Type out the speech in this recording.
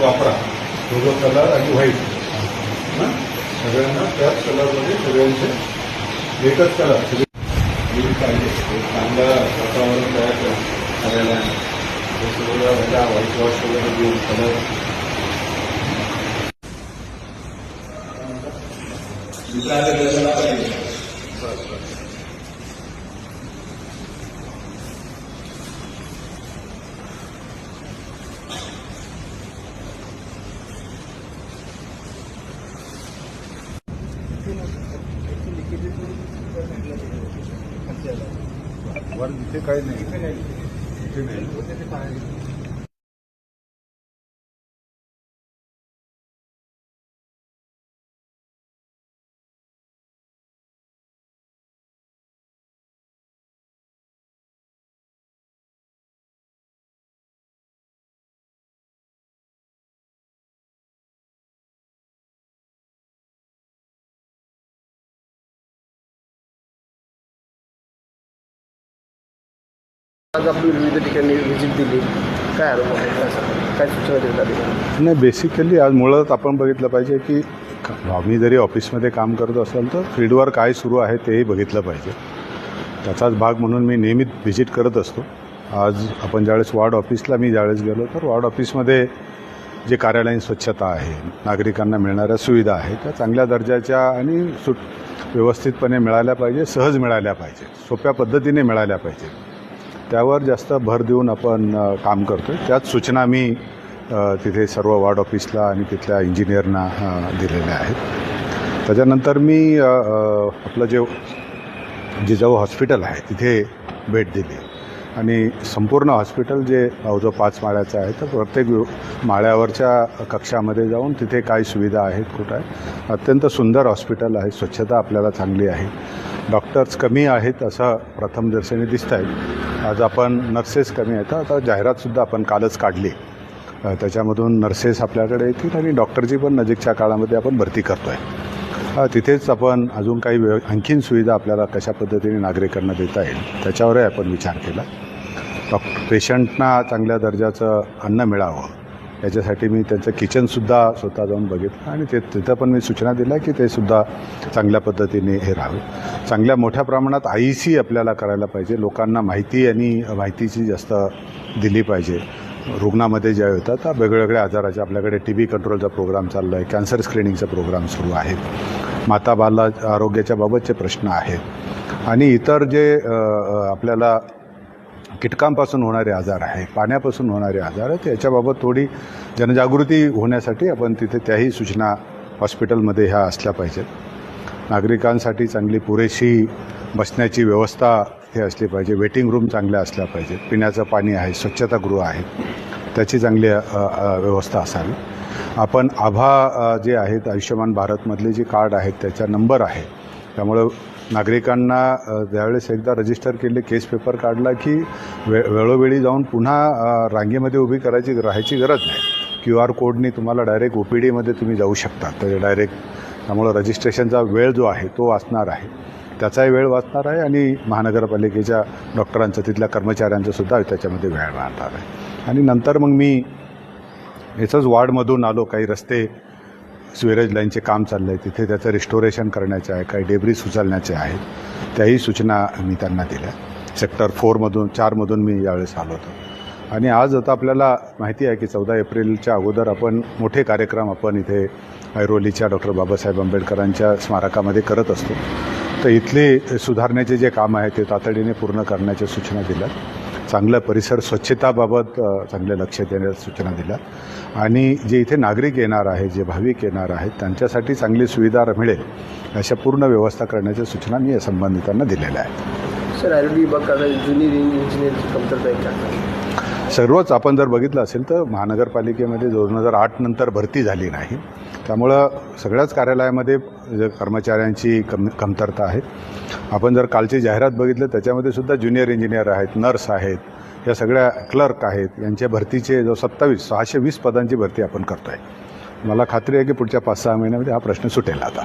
वापरा तो कलर आणि व्हाईट सगळ्यांना त्याच कलरमध्ये सगळ्यांचे एकच कलर पाहिजे कांदा चांगलं वातावरण तयार करा करायला हे सगळं ह्याला व्हाईट वॉश वगैरे देऊन कलर वर तिथे काही नाही. इथे नाही आज आपण विविध ठिकाणी व्हिजिट दिली. काय अनुभव काय सूचना देण्यात नाही बेसिकली आज मुळात आपण बघितलं पाहिजे की आम्ही जरी ऑफिसमध्ये काम करत असाल तर फील्डवर काय सुरू आहे तेही बघितलं पाहिजे. त्याचाच भाग म्हणून मी नेहमीच व्हिजिट करत असतो. आज आपण ज्यावेळेस वॉर्ड ऑफिसला मी ज्यावेळेस गेलो तर वॉर्ड ऑफिसमध्ये जे कार्यालयीन स्वच्छता आहे नागरिकांना मिळणाऱ्या सुविधा आहे त्या चांगल्या दर्जाच्या आणि सुट व्यवस्थितपणे मिळाल्या पाहिजे सहज मिळाल्या पाहिजे सोप्या पद्धतीने मिळाल्या पाहिजे त्यावर जास्त भर देऊन आपण काम करतो आहे त्याच सूचना मी तिथे सर्व वॉर्ड ऑफिसला आणि तिथल्या इंजिनियरना दिलेल्या आहेत. त्याच्यानंतर मी आपलं जे जिजाऊ हॉस्पिटल आहे तिथे भेट दिली. आणि संपूर्ण हॉस्पिटल जे अवजो पाच माळ्याचं आहे तर प्रत्येक माळ्यावरच्या कक्षामध्ये जाऊन तिथे काय सुविधा आहेत कुठं आहे. अत्यंत सुंदर हॉस्पिटल आहे स्वच्छता आपल्याला चांगली आहे. डॉक्टर्स कमी आहेत असं प्रथमदर्शनी दिसत आहेत आज आपण नर्सेस कमी आहेत. आता जाहिरातसुद्धा आपण कालच काढली. त्याच्यामधून नर्सेस आपल्याकडे येतील आणि डॉक्टरची पण नजीकच्या काळामध्ये आपण भरती करतो आहे तिथेच आपण अजून काही व्यव आणखीन सुविधा आपल्याला कशा पद्धतीने नागरिकांना देता येईल त्याच्यावरही आपण विचार केला. डॉक्टर पेशंटना चांगल्या दर्जाचं अन्न मिळावं. याच्यासाठी मी त्यांचं किचनसुद्धा स्वतः जाऊन बघितलं. आणि ते तिथं पण मी सूचना दिल्या की ते सुद्धा चांगल्या पद्धतीने हे राहावे. चांगल्या मोठ्या प्रमाणात आय सी आपल्याला करायला पाहिजे. लोकांना माहिती आणि माहितीची जास्त दिली पाहिजे. रुग्णामध्ये ज्या होतात त्या वेगवेगळ्या आजाराच्या आपल्याकडे टी बी कंट्रोलचा प्रोग्राम चालला आहे कॅन्सर स्क्रीनिंगचा प्रोग्राम सुरू आहे. माता बाला आरोग्याच्या बाबतचे प्रश्न आहेत. आणि इतर जे आपल्याला कीटकांपासून होणारे आजार आहे पाण्यापासून होणारे आजार आहेत याच्याबाबत थोडी जनजागृती होण्यासाठी आपण तिथे त्याही सूचना हॉस्पिटलमध्ये ह्या असल्या पाहिजेत. नागरिकांसाठी चांगली पुरेशी बसण्याची व्यवस्था हे असली पाहिजे वेटिंग रूम चांगल्या असल्या पाहिजेत पिण्याचं पाणी आहे स्वच्छतागृह आहे त्याची चांगली व्यवस्था असावी. आपण आभा जे आहेत आयुष्यमान भारतमधले जे कार्ड आहेत त्याचा नंबर आहे त्यामुळं नागरिकांना ज्यावेळेस एकदा रजिस्टर केले केस पेपर काढला की वे वेळोवेळी जाऊन पुन्हा रांगेमध्ये उभी करायची राहायची गरज नाही. क्यू आर कोडनी तुम्हाला डायरेक्ट ओ पी डीमध्ये तुम्ही जाऊ शकता. तर डायरेक्ट त्यामुळं रजिस्ट्रेशनचा वेळ जो आहे तो वाचणार आहे. त्याचाही वेळ वाचणार आहे आणि महानगरपालिकेच्या डॉक्टरांचं तिथल्या कर्मचाऱ्यांचं सुद्धा त्याच्यामध्ये वेळ राहणार आहे. आणि नंतर मग मी याचंच वॉर्डमधून आलो काही रस्ते स्वेरेज लाईनचे काम चाललं आहे तिथे त्याचं रिस्टोरेशन करण्याचे आहे. काही डेब्रीज उचलण्याचे आहेत. त्याही सूचना मी त्यांना दिल्या. सेक्टर फोरमधून चारमधून मी यावेळेस आलो होतो. आणि आज आता आपल्याला माहिती आहे की चौदा एप्रिलच्या अगोदर आपण मोठे कार्यक्रम आपण इथे ऐरोलीच्या डॉक्टर बाबासाहेब आंबेडकरांच्या स्मारकामध्ये करत असतो. तर इथले सुधारण्याचे जे काम आहे ते तातडीने पूर्ण करण्याच्या सूचना दिल्या. चांगलं परिसर स्वच्छताबाबत चांगलं चांगले लक्ष देण्याच्या सूचना दिल्या. आणि जे इथे नागरिक येणार आहे जे भाविक येणार आहेत त्यांच्यासाठी चांगली सुविधा मिळेल अशा पूर्ण व्यवस्था करण्याच्या सूचना मी या संबंधितांना दिलेल्या आहेत. सर आयुर्वेदिक विभाग जुनी इंजिनिअरची कमतरता आहे सर्वच आपण जर बघितलं असेल तर महानगरपालिकेमध्ये दोन हजार आठ नंतर भरती झाली नाही. त्यामुळं सगळ्याच कार्यालयामध्ये कर्मचाऱ्यांची कम कमतरता आहे. आपण जर कालची जाहिरात बघितलं त्याच्यामध्ये सुद्धा ज्युनियर इंजिनियर आहेत नर्स आहेत या सगळ्या क्लर्क आहेत यांच्या भरतीचे जो सत्तावीस सहाशे वीस पदांची भरती आपण करतो आहे मला खात्री आहे की पुढच्या पाच सहा महिन्यामध्ये हा प्रश्न सुटेल आता.